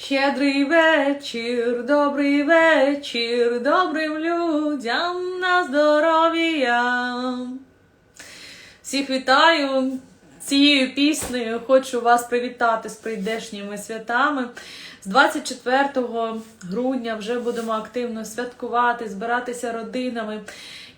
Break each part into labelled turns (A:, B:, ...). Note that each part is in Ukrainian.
A: Щедрий вечір, добрий вечір, добрим людям на здоров'я. Всіх вітаю цією піснею. Хочу вас привітати з прийдешніми святами. З 24 грудня вже будемо активно святкувати, збиратися родинами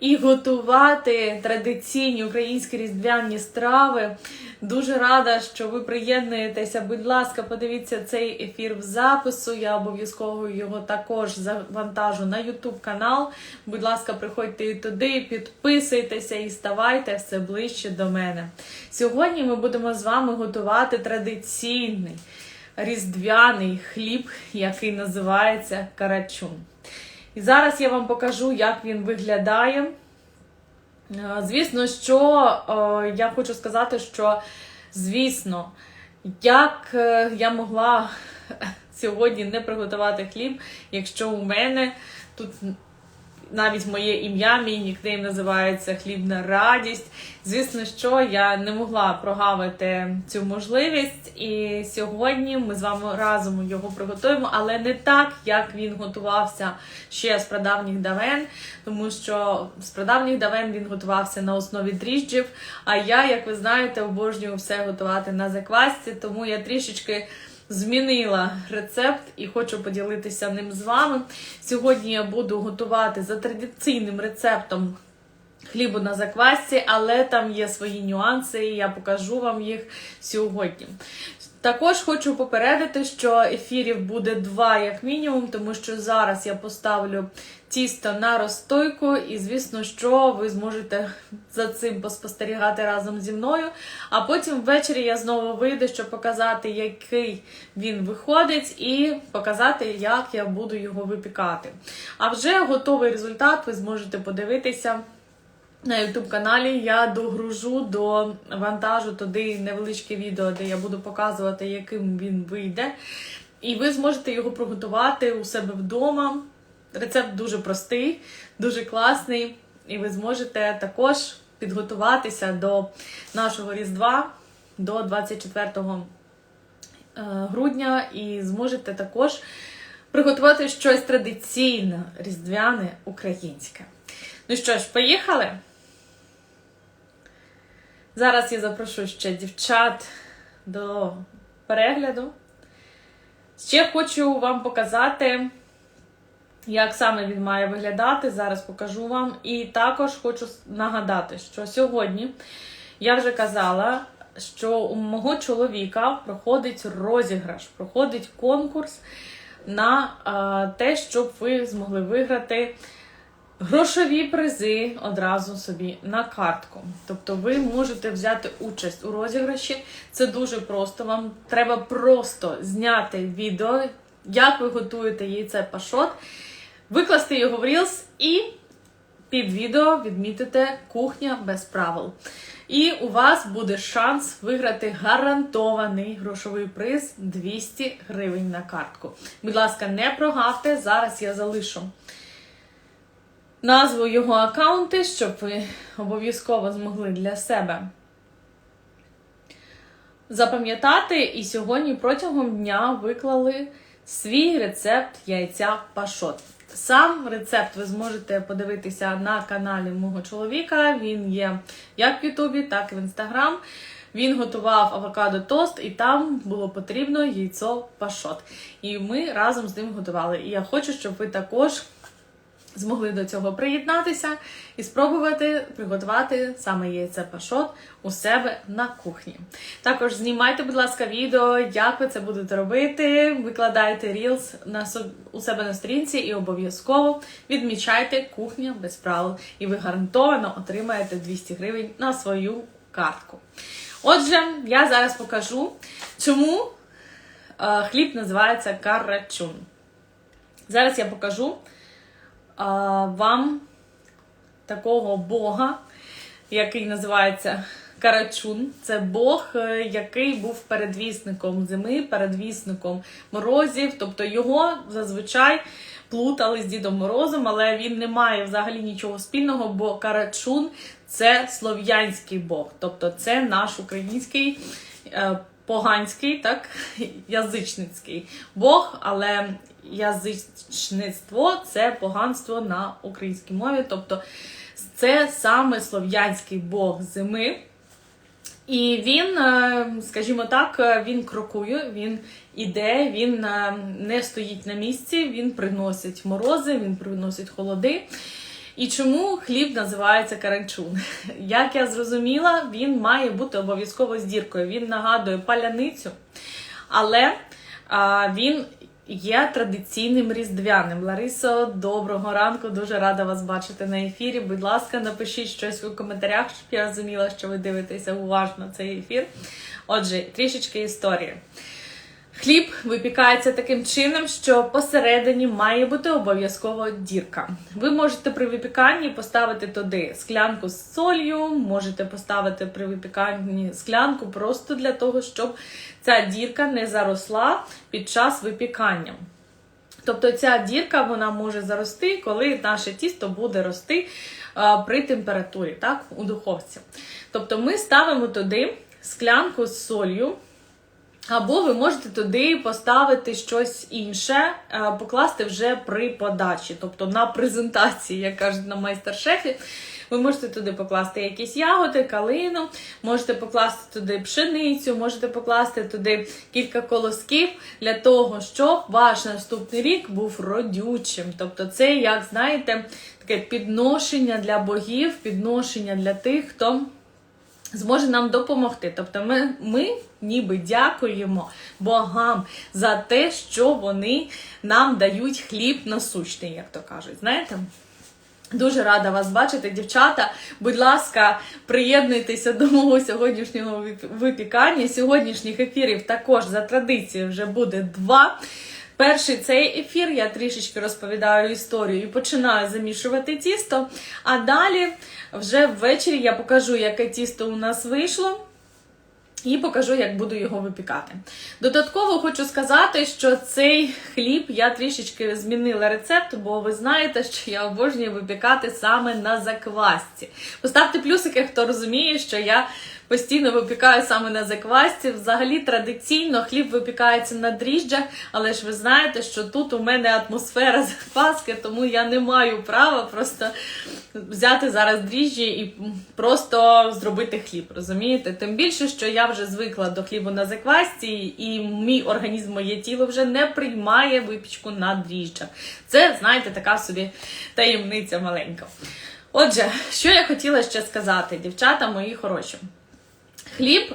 A: і готувати традиційні українські різдвяні страви. Дуже рада, що ви приєднуєтеся. Будь ласка, подивіться цей ефір в запису. Я обов'язково його також завантажу на YouTube канал. Будь ласка, приходьте і туди, підписуйтеся і ставайте все ближче до мене. Сьогодні ми будемо з вами готувати традиційний різдвяний хліб, який називається карачун. І зараз я вам покажу, як він виглядає. Е, Звісно, що е, я хочу сказати, що, звісно, як е, я могла сьогодні не приготувати хліб, якщо у мене тут навіть моє ім'я, мій нікнейм називається Хлібна радість. Звісно, що я не могла прогавити цю можливість, і сьогодні ми з вами разом його приготуємо, але не так, як він готувався ще з прадавніх давен, тому що з прадавніх давен він готувався на основі дріжджів. А я, як ви знаєте, обожнюю все готувати на заквасці, тому я трішечки змінила рецепт і хочу поділитися ним з вами. Сьогодні я буду готувати за традиційним рецептом хлібу на заквасці, але там є свої нюанси, і я покажу вам їх сьогодні. Також хочу попередити, що ефірів буде два як мінімум, тому що зараз я поставлю тісто на розстойку, і звісно, що ви зможете за цим поспостерігати разом зі мною. А потім ввечері я знову вийду, щоб показати, який він виходить, і показати, як я буду його випікати. А вже готовий результат ви зможете подивитися. На YouTube каналі я догружу до вантажу туди невеличке відео, де я буду показувати, яким він вийде. І ви зможете його приготувати у себе вдома. Рецепт дуже простий, дуже класний, і ви зможете також підготуватися до нашого Різдва до 24 грудня, і зможете також приготувати щось традиційне, різдвяне, українське. Ну що ж, поїхали? Зараз я запрошу ще дівчат до перегляду. Ще хочу вам показати, як саме він має виглядати. Зараз покажу вам. І також хочу нагадати, що сьогодні я вже казала, що у мого чоловіка проходить розіграш, проходить конкурс на те, щоб ви змогли виграти. Грошові призи одразу собі на картку. Тобто ви можете взяти участь у розіграші. Це дуже просто. Вам треба просто зняти відео, як ви готуєте яйце пашот, викласти його в Reels і під відео відмітите кухня без правил. І у вас буде шанс виграти гарантований грошовий приз 200 гривень на картку. Будь ласка, не прогавте. Зараз я залишу назву його аккаунти, щоб ви обов'язково змогли для себе запам'ятати. І сьогодні протягом дня виклали свій рецепт яйця пашот. Сам рецепт ви зможете подивитися на каналі мого чоловіка. Він є як в Ютубі, так і в Інстаграм. Він готував авокадо тост, і там було потрібно яйцо пашот. І ми разом з ним готували. І я хочу, щоб ви також змогли до цього приєднатися і спробувати приготувати саме яйце пашот у себе на кухні. Також знімайте, будь ласка, відео, як ви це будете робити. Викладайте Reels на у себе на сторінці і обов'язково відмічайте кухня без правил. І ви гарантовано отримаєте 200 гривень на свою картку. Отже, я зараз покажу, чому е, хліб називається карачун. Зараз я покажу вам такого Бога, який називається Карачун. Це Бог, е, який був передвісником зими, передвісником морозів. Тобто його зазвичай плутали з Дідом Морозом, але він не має взагалі нічого спільного, бо Карачун це слов'янський Бог, тобто це наш український. е, поганський, так, язичницький Бог, але язичництво це поганство на українській мові. Тобто це саме слов'янський Бог зими. І він, е, скажімо так, е, він крокує, він іде, він е, не стоїть на місці, він приносить морози, він приносить холоди. І чому хліб називається каранчун? Як я зрозуміла, він має бути обов'язково з діркою. Він нагадує паляницю, але він є традиційним різдвяним. Ларисо, доброго ранку, дуже рада вас бачити на ефірі. Будь ласка, напишіть щось у коментарях, щоб я розуміла, що ви дивитеся уважно цей ефір. Отже, трішечки історії. Хліб випікається таким чином, що посередині має бути обов'язково дірка. Ви можете при випіканні поставити туди склянку з солью, можете поставити при випіканні склянку просто для того, щоб ця дірка не заросла під час випікання. Тобто ця дірка вона може зарости, коли наше тісто буде рости а, при температурі, так, у духовці. Тобто ми ставимо туди склянку з солью. Або ви можете туди поставити щось інше, е, покласти вже при подачі, тобто на презентації, як кажуть на майстер-шефі. Ви можете туди покласти якісь ягоди, калину, можете покласти туди пшеницю, можете покласти туди кілька колосків для того, щоб ваш наступний рік був родючим. Тобто, це, як знаєте, таке підношення для богів, підношення для тих, хто зможе нам допомогти. Тобто ми, ми ніби дякуємо богам за те, що вони нам дають хліб насущний, як то кажуть. Знаєте? Дуже рада вас бачити, дівчата. Будь ласка, приєднуйтеся до мого сьогоднішнього випікання. Сьогоднішніх ефірів також за традицією вже буде два. Перший цей ефір я трішечки розповідаю історію і починаю замішувати тісто. А далі, вже ввечері, я покажу, яке тісто у нас вийшло. І покажу, як буду його випікати. Додатково хочу сказати, що цей хліб я трішечки змінила рецепт, бо ви знаєте, що я обожнюю випікати саме на заквасці. Поставте плюсики, хто розуміє, що я постійно випікаю саме на заквасці. Взагалі традиційно хліб випікається на дріжджах, але ж ви знаєте, що тут у мене атмосфера закваски, тому я не маю права просто взяти зараз дріжджі і просто зробити хліб. Розумієте? Тим більше, що я вже звикла до хлібу на заквасці, і мій організм, моє тіло вже не приймає випічку на дріжджах. Це, знаєте, така собі таємниця маленька. Отже, що я хотіла ще сказати, дівчата мої хороші. Хліб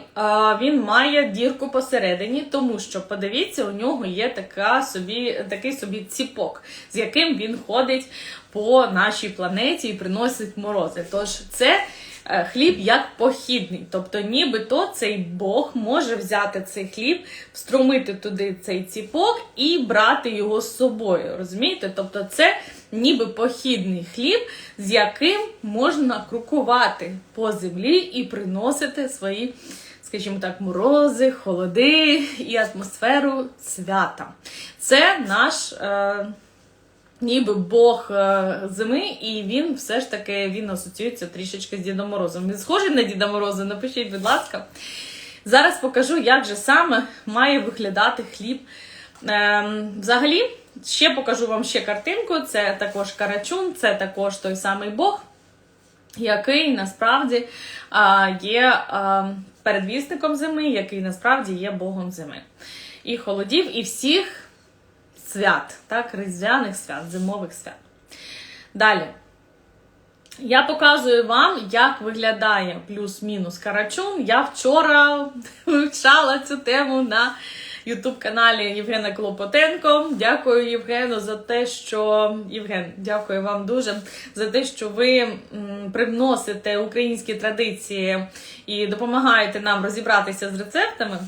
A: він має дірку посередині, тому що, подивіться, у нього є така собі, такий собі ціпок, з яким він ходить по нашій планеті і приносить морози. Тож це е, хліб як похідний. Тобто, нібито цей Бог може взяти цей хліб, встромити туди цей ціпок і брати його з собою. Розумієте? Тобто, це ніби похідний хліб, з яким можна крокувати по землі і приносити свої, скажімо так, морози, холоди і атмосферу свята. Це наш. Е Ніби Бог е, зими, і він все ж таки він асоціюється трішечки з Дідом Морозом. Він схожий на Діда Мороза, напишіть, будь ласка. Зараз покажу, як же саме має виглядати хліб. Ем, Взагалі, ще покажу вам ще картинку. Це також карачун, це також той самий Бог, який насправді є передвісником зими, який насправді є Богом зими. І холодів, і всіх свят, так, різдвяних свят, зимових свят. Далі. Я показую вам, як виглядає плюс-мінус карачун. Я вчора вивчала цю тему на ютуб-каналі Євгена Клопотенко. Дякую Євгену за те, що Євген, дякую вам дуже за те, що ви привносите українські традиції і допомагаєте нам розібратися з рецептами.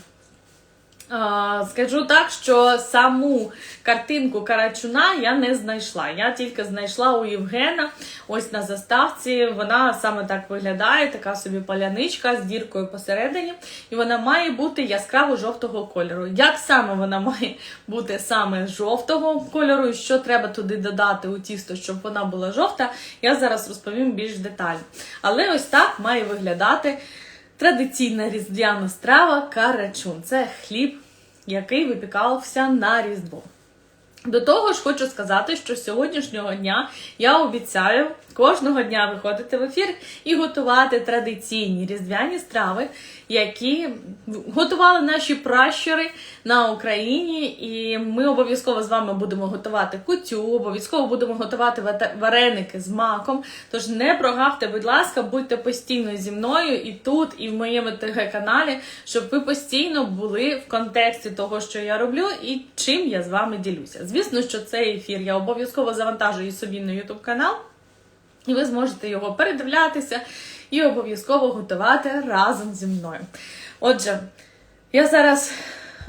A: Скажу так, що саму картинку Карачуна я не знайшла. Я тільки знайшла у Євгена ось на заставці. Вона саме так виглядає, така собі паляничка з діркою посередині, і вона має бути яскраво жовтого кольору. Як саме вона має бути саме жовтого кольору, і що треба туди додати у тісто, щоб вона була жовта, я зараз розповім більш детально. Але ось так має виглядати традиційна різдвяна страва карачун. Це хліб, який випікався на Різдво. До того ж, хочу сказати, що з сьогоднішнього дня я обіцяю кожного дня виходити в ефір і готувати традиційні різдвяні страви, які готували наші пращури на Україні. І ми обов'язково з вами будемо готувати кутю, обов'язково будемо готувати вареники з маком. Тож не прогавте, будь ласка, будьте постійно зі мною і тут, і в моєму ТГ-каналі, щоб ви постійно були в контексті того, що я роблю і чим я з вами ділюся. Звісно, що цей ефір я обов'язково завантажую собі на YouTube канал. І ви зможете його передивлятися і обов'язково готувати разом зі мною. Отже, я зараз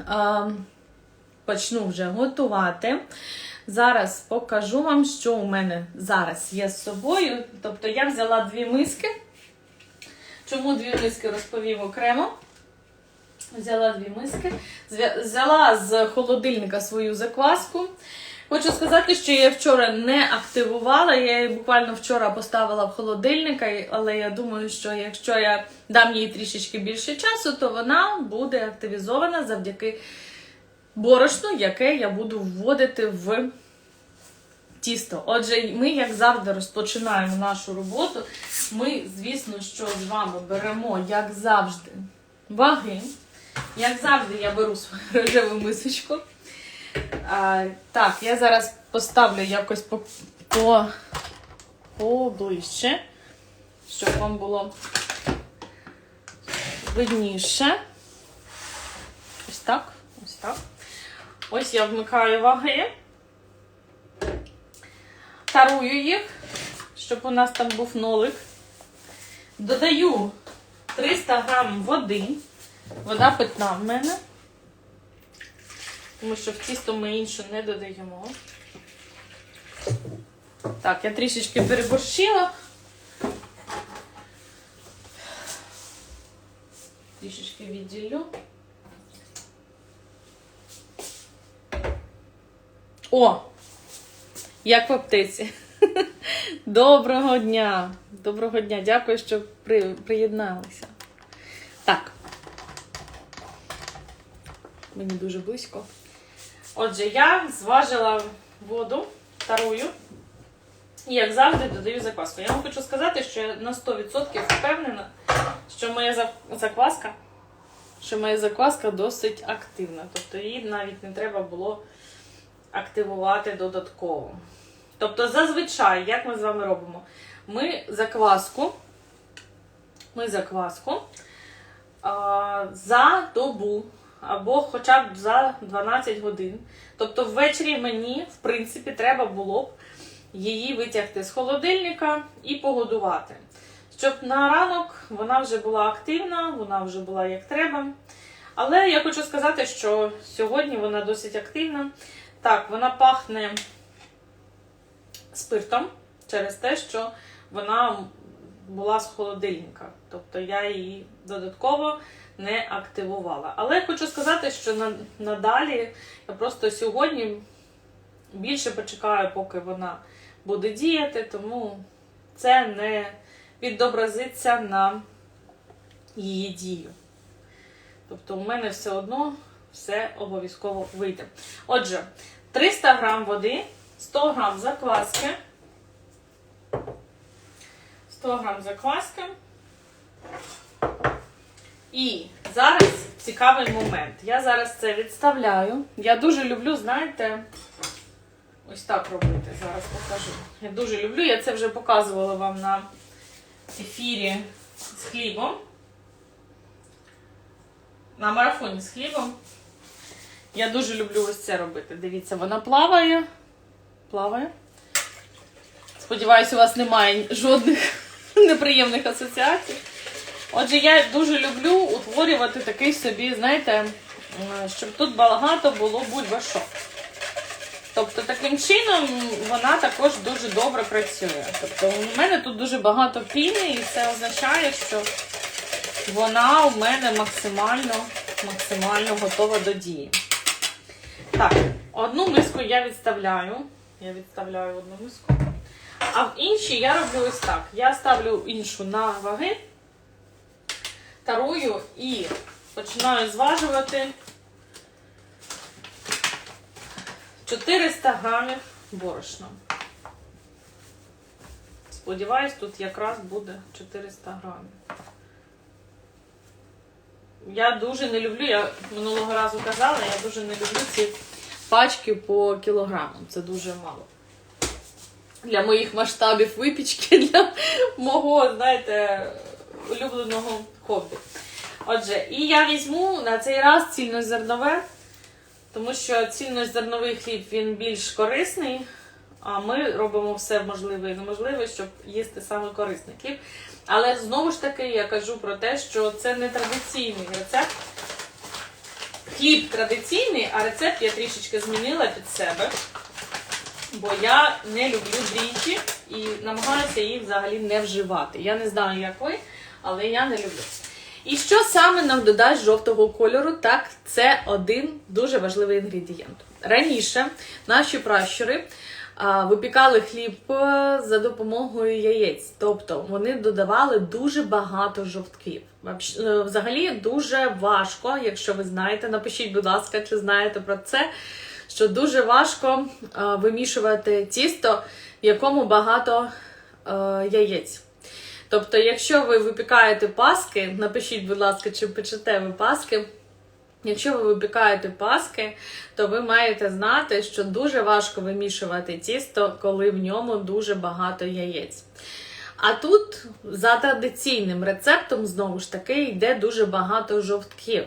A: а, почну вже готувати. Зараз покажу вам, що у мене зараз є з собою. Тобто я взяла дві миски. Чому дві миски розповім окремо? Взяла дві миски, взяла з холодильника свою закваску. Хочу сказати, що я вчора не активувала. Я її буквально вчора поставила в холодильник, але я думаю, що якщо я дам їй трішечки більше часу, то вона буде активізована завдяки борошну, яке я буду вводити в тісто. Отже, ми, як завжди, розпочинаємо нашу роботу. Ми, звісно, що з вами беремо, як завжди, ваги. Як завжди, я беру свою рожеву мисочку. А, так, я зараз поставлю якось по, по, поближче, щоб вам було видніше. Ось так, ось так. Ось я вмикаю ваги. Тарую їх, щоб у нас там був нолик. Додаю 300 грам води. Вода питна в мене. Тому що в тісто ми іншу не додаємо. Так, я трішечки переборщила. Трішечки відділю. О! Як в аптеці. Доброго дня! Доброго дня! Дякую, що при, приєдналися. Так. Мені дуже близько. Отже, я зважила воду тарую. І, як завжди, додаю закваску. Я вам хочу сказати, що я на 100% впевнена, що моя закваска, що моя закваска досить активна. Тобто її навіть не треба було активувати додатково. Тобто, зазвичай, як ми з вами робимо? Ми закваску, ми закваску а, за добу або хоча б за 12 годин. Тобто ввечері мені, в принципі, треба було б її витягти з холодильника і погодувати. Щоб на ранок вона вже була активна, вона вже була як треба. Але я хочу сказати, що сьогодні вона досить активна. Так, вона пахне спиртом через те, що вона була з холодильника. Тобто я її додатково не активувала. Але хочу сказати, що надалі я просто сьогодні більше почекаю, поки вона буде діяти, тому це не відобразиться на її дію. Тобто, у мене все одно все обов'язково вийде. Отже, 300 грам води, 100 грам закваски. 100 грам закваски. І зараз цікавий момент. Я зараз це відставляю. Я дуже люблю, знаєте, ось так робити. Зараз покажу. Я дуже люблю, я це вже показувала вам на ефірі з хлібом. На марафоні з хлібом. Я дуже люблю ось це робити. Дивіться, вона плаває. Плаває. Сподіваюсь, у вас немає жодних неприємних асоціацій. Отже, я дуже люблю утворювати такий собі, знаєте, щоб тут багато було бульбашок. Тобто таким чином вона також дуже добре працює. Тобто у мене тут дуже багато піни, і це означає, що вона у мене максимально, максимально готова до дії. Так, одну миску я відставляю. Я відставляю одну миску. А в іншій я роблю ось так. Я ставлю іншу на ваги. Тарую і починаю зважувати 400 грамів борошна. Сподіваюсь, тут якраз буде 400 грамів. Я дуже не люблю, я минулого разу казала, я дуже не люблю ці пачки по кілограмам. Це дуже мало. Для моїх масштабів випічки, для мого, знаєте, улюбленого хобі. Отже, і я візьму на цей раз цільнозернове, тому що цільнозерновий хліб він більш корисний, а ми робимо все можливе і неможливе, щоб їсти саме корисний хліб. Але знову ж таки я кажу про те, що це не традиційний рецепт. Хліб традиційний, а рецепт я трішечки змінила під себе. Бо я не люблю дріжджі і намагаюся їх взагалі не вживати. Я не знаю, як ви, але я не люблю. І що саме нам додасть жовтого кольору? Так, це один дуже важливий інгредієнт. Раніше наші пращури а, випікали хліб е, за допомогою яєць, тобто вони додавали дуже багато жовтків. Е, Взагалі дуже важко, якщо ви знаєте, напишіть, будь ласка, чи знаєте про це що дуже важко е, вимішувати тісто, в якому багато е, яєць. Тобто, якщо ви випікаєте паски, напишіть, будь ласка, чи печете ви паски. Якщо ви випікаєте паски, то ви маєте знати, що дуже важко вимішувати тісто, коли в ньому дуже багато яєць. А тут за традиційним рецептом, знову ж таки, йде дуже багато жовтків.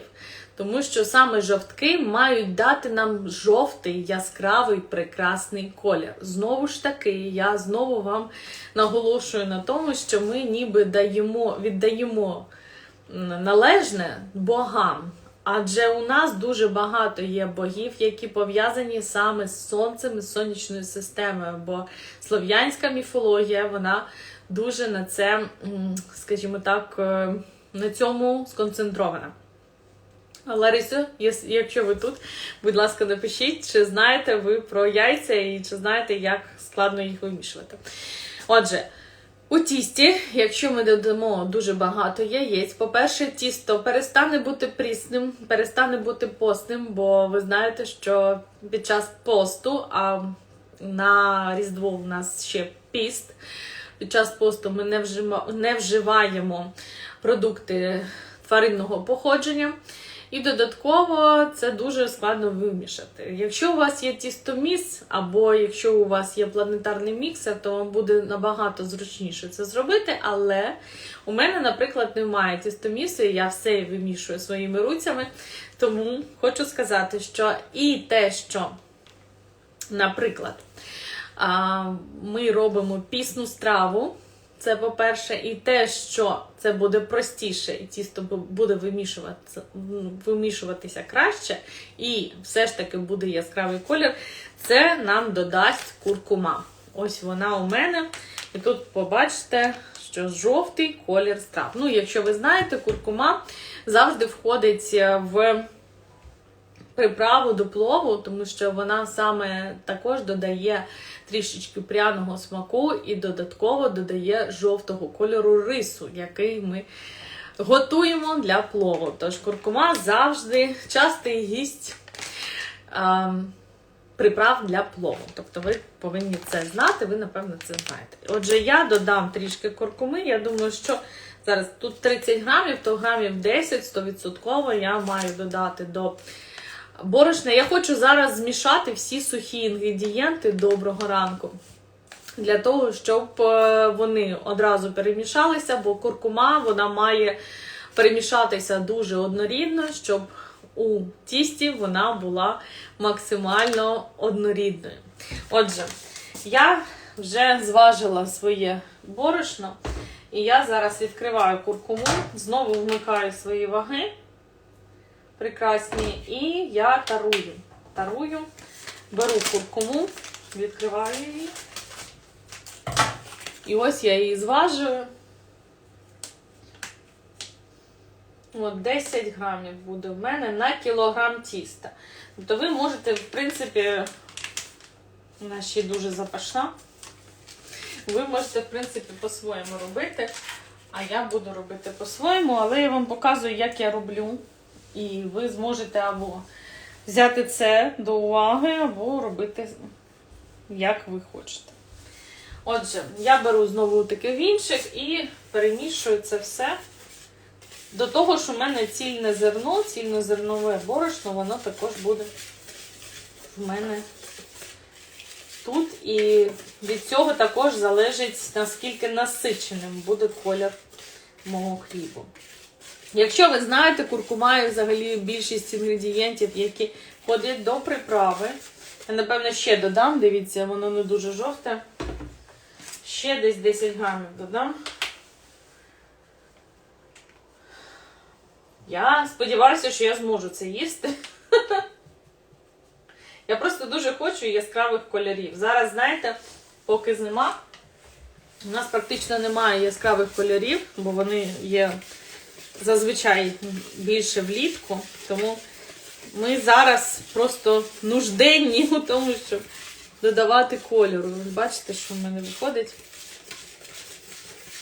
A: Тому що саме жовтки мають дати нам жовтий, яскравий, прекрасний колір. Знову ж таки, я знову вам наголошую на тому, що ми ніби даємо, віддаємо належне богам. Адже у нас дуже багато є богів, які пов'язані саме з сонцем і сонячною системою. Бо слов'янська міфологія, вона дуже на це, скажімо так, е, на цьому сконцентрована. Ларисо, якщо ви тут, будь ласка, напишіть, чи знаєте ви про яйця і чи знаєте, як складно їх вимішувати. Отже, у тісті, якщо ми додамо дуже багато яєць, по-перше, тісто перестане бути прісним, перестане бути постним, бо ви знаєте, що під час посту, а на Різдво у нас ще піст. Під час посту ми не, вжимо, не вживаємо продукти тваринного походження. І додатково це дуже складно вимішати. Якщо у вас є тістоміс, або якщо у вас є планетарний міксер, то вам буде набагато зручніше це зробити. Але у мене, наприклад, немає тістомісу, і я все вимішую своїми руцями. Тому хочу сказати, що і те, що, наприклад, ми робимо пісну страву. Це по-перше, і те, що це буде простіше, і тісто буде вимішуватися, вимішуватися краще, і все ж таки буде яскравий колір, це нам додасть куркума. Ось вона у мене. І тут побачите, що жовтий колір страв. Ну, якщо ви знаєте, куркума завжди входить в приправу до плову, тому що вона саме також додає трішечки пряного смаку і додатково додає жовтого кольору рису, який ми готуємо для плову. Тож куркума завжди частий гість а, приправ для плову. Тобто ви повинні це знати, ви, напевно, це знаєте. Отже, я додам трішки куркуми. Я думаю, що зараз тут 30 грамів, то грамів 10 100% я маю додати до борошна. Я хочу зараз змішати всі сухі інгредієнти доброго ранку. Для того, щоб е, вони одразу перемішалися, бо куркума вона має перемішатися дуже однорідно, щоб у тісті вона була максимально однорідною. Отже, я вже зважила своє борошно, і я зараз відкриваю куркуму, знову вмикаю свої ваги прекрасні. І я тарую. Тарую, беру куркуму, відкриваю її. І ось я її зважую. От 10 грамів буде в мене на кілограм тіста. Тобто ви можете, в принципі, вона ще дуже запашна. Ви можете, в принципі, по-своєму робити. А я буду робити по-своєму, але я вам показую, як я роблю. І ви зможете або взяти це до уваги, або робити, як ви хочете. Отже, я беру знову таки вінчик і перемішую це все до того, що в мене цільне зерно, цільнозернове борошно, воно також буде в мене тут. І від цього також залежить, наскільки насиченим буде колір мого хлібу. Якщо ви знаєте, куркума і взагалі більшість інгредієнтів, які входять до приправи, я, напевно, ще додам, дивіться, воно не дуже жовте. Ще десь 10 грамів додам. Я сподіваюся, що я зможу це їсти. Я просто дуже хочу яскравих кольорів. Зараз, знаєте, поки зима, у нас практично немає яскравих кольорів, бо вони є зазвичай більше влітку. Тому ми зараз просто нужденні у тому, щоб додавати кольору. Бачите, що в мене виходить.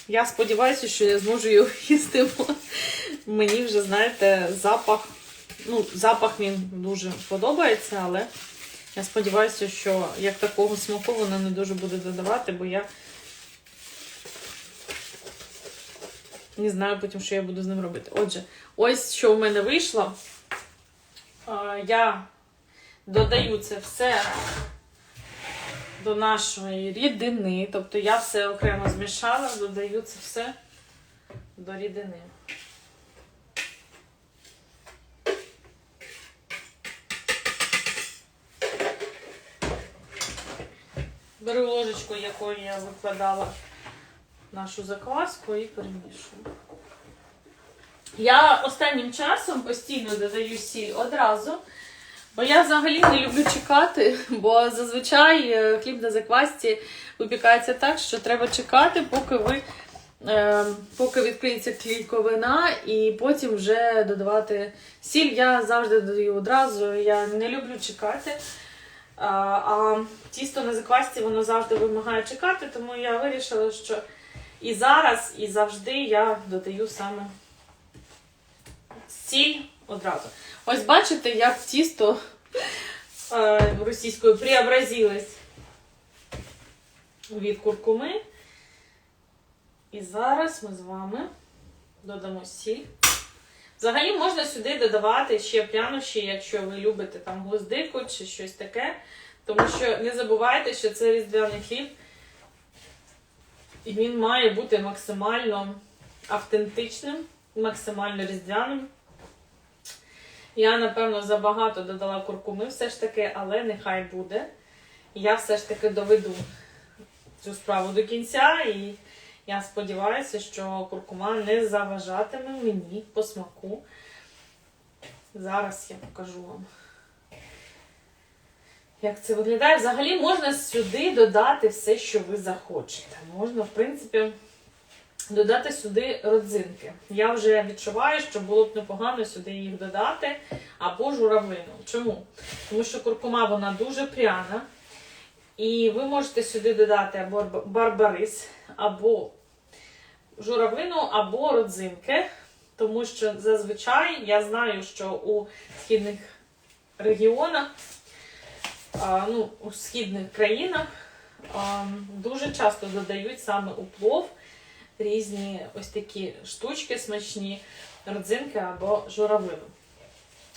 A: Я сподіваюся, що я зможу його їсти. бо Мені вже, знаєте, запах. Ну, запах він дуже подобається, але я сподіваюся, що як такого смаку воно не дуже буде додавати, бо я не знаю потім, що я буду з ним робити. Отже, ось що в мене вийшло. Я додаю це все до нашої рідини. Тобто я все окремо змішала, додаю це все до рідини. Беру ложечку, якою я викладала нашу закваску і перемішую. Я останнім часом постійно додаю сіль одразу, бо я взагалі не люблю чекати, бо зазвичай е, хліб на заквасці випікається так, що треба чекати, поки ви. е, Поки відкриється клійковина, і потім вже додавати сіль. Я завжди додаю одразу. Я не люблю чекати. А, тісто на заквасці воно завжди вимагає чекати, тому я вирішила, що і зараз, і завжди я додаю саме сіль одразу. Ось бачите, як тісто е, російською преобразилось від куркуми. І зараз ми з вами додамо сіль. Взагалі можна сюди додавати ще прянощі, якщо ви любите там гвоздику чи щось таке. Тому що не забувайте, що це різдвяний хліб, і він має бути максимально автентичним, максимально різдвяним. Я, напевно, забагато додала куркуми все ж таки, але нехай буде. Я все ж таки доведу цю справу до кінця, і я сподіваюся, що куркума не заважатиме мені по смаку. Зараз я покажу вам. Як це виглядає? Взагалі можна сюди додати все, що ви захочете. Можна, в принципі, додати сюди родзинки. Я вже відчуваю, що було б непогано сюди їх додати, або журавлину. Чому? Тому що куркума вона дуже пряна. І ви можете сюди додати або барбарис, або журавлину, або родзинки. Тому що зазвичай я знаю, що у східних регіонах ну, у східних країнах дуже часто додають саме у плов різні ось такі штучки смачні, родзинки або журавлину.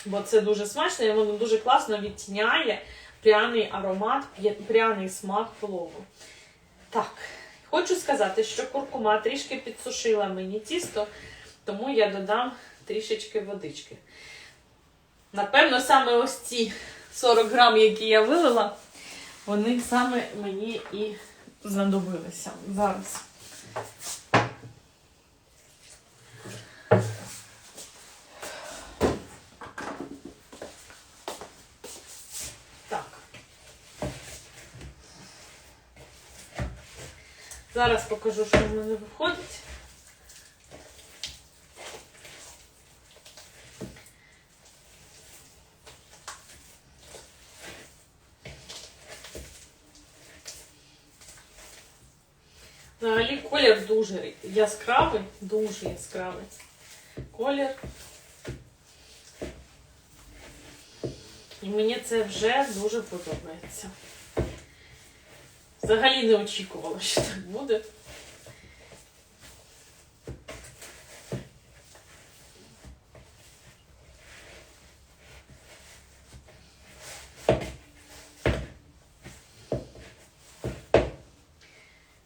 A: Бо це дуже смачно і воно дуже класно відтіняє пряний аромат, пряний смак плову. Так, хочу сказати, що куркума трішки підсушила мені тісто, тому я додам трішечки водички. Напевно, саме ось ці 40 грам, які я вилила, вони саме мені і знадобилися. Зараз. Зараз покажу, що в мене виходить. Взагалі колір дуже яскравий, дуже яскравий. Колір. І мені це вже дуже подобається. Взагалі не очікувала, що так буде.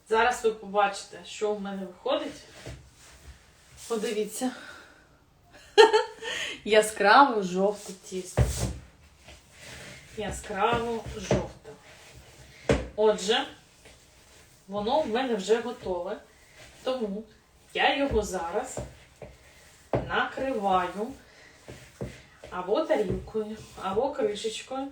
A: Зараз ви побачите, що в мене виходить. Подивіться. Яскраво жовте тісто. Яскраво жовте. Отже, воно в мене вже готове. Тому я його зараз накриваю або тарілкою, або кришечкою.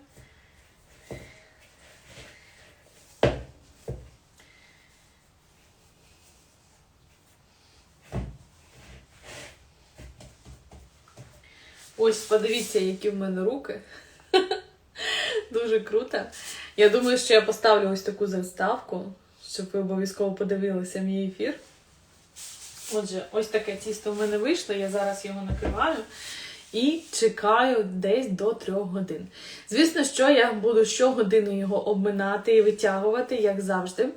A: Ось, подивіться, які в мене руки. Дуже круто. Я думаю, що я поставлю ось таку заставку, щоб ви обов'язково подивилися мій ефір. Отже, ось таке тісто в мене вийшло, я зараз його накриваю і чекаю десь до трьох годин. Звісно, що я буду щогодини його обминати і витягувати, як завжди.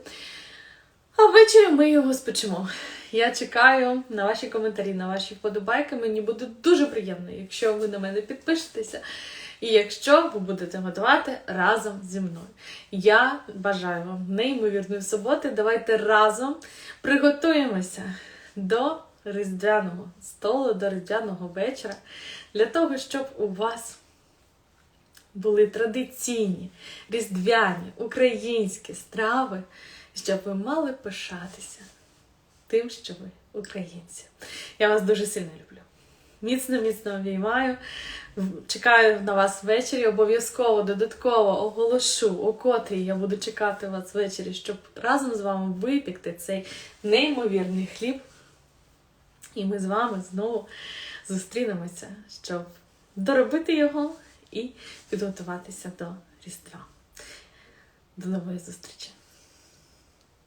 A: А ввечері ми його спечемо. Я чекаю на ваші коментарі, на ваші вподобайки. Мені буде дуже приємно, якщо ви на мене підпишетеся. І якщо ви будете готувати разом зі мною. Я бажаю вам неймовірної суботи. Давайте разом приготуємося до різдвяного столу, до різдвяного вечора, для того, щоб у вас були традиційні, різдвяні, українські страви, щоб ви мали пишатися тим, що ви українці. Я вас дуже сильно люблю. Міцно, міцно обіймаю. Чекаю на вас ввечері. Обов'язково додатково оголошу, о котрій я буду чекати вас ввечері, щоб разом з вами випікти цей неймовірний хліб. І ми з вами знову зустрінемося, щоб доробити його і підготуватися до Різдва. До нової зустрічі!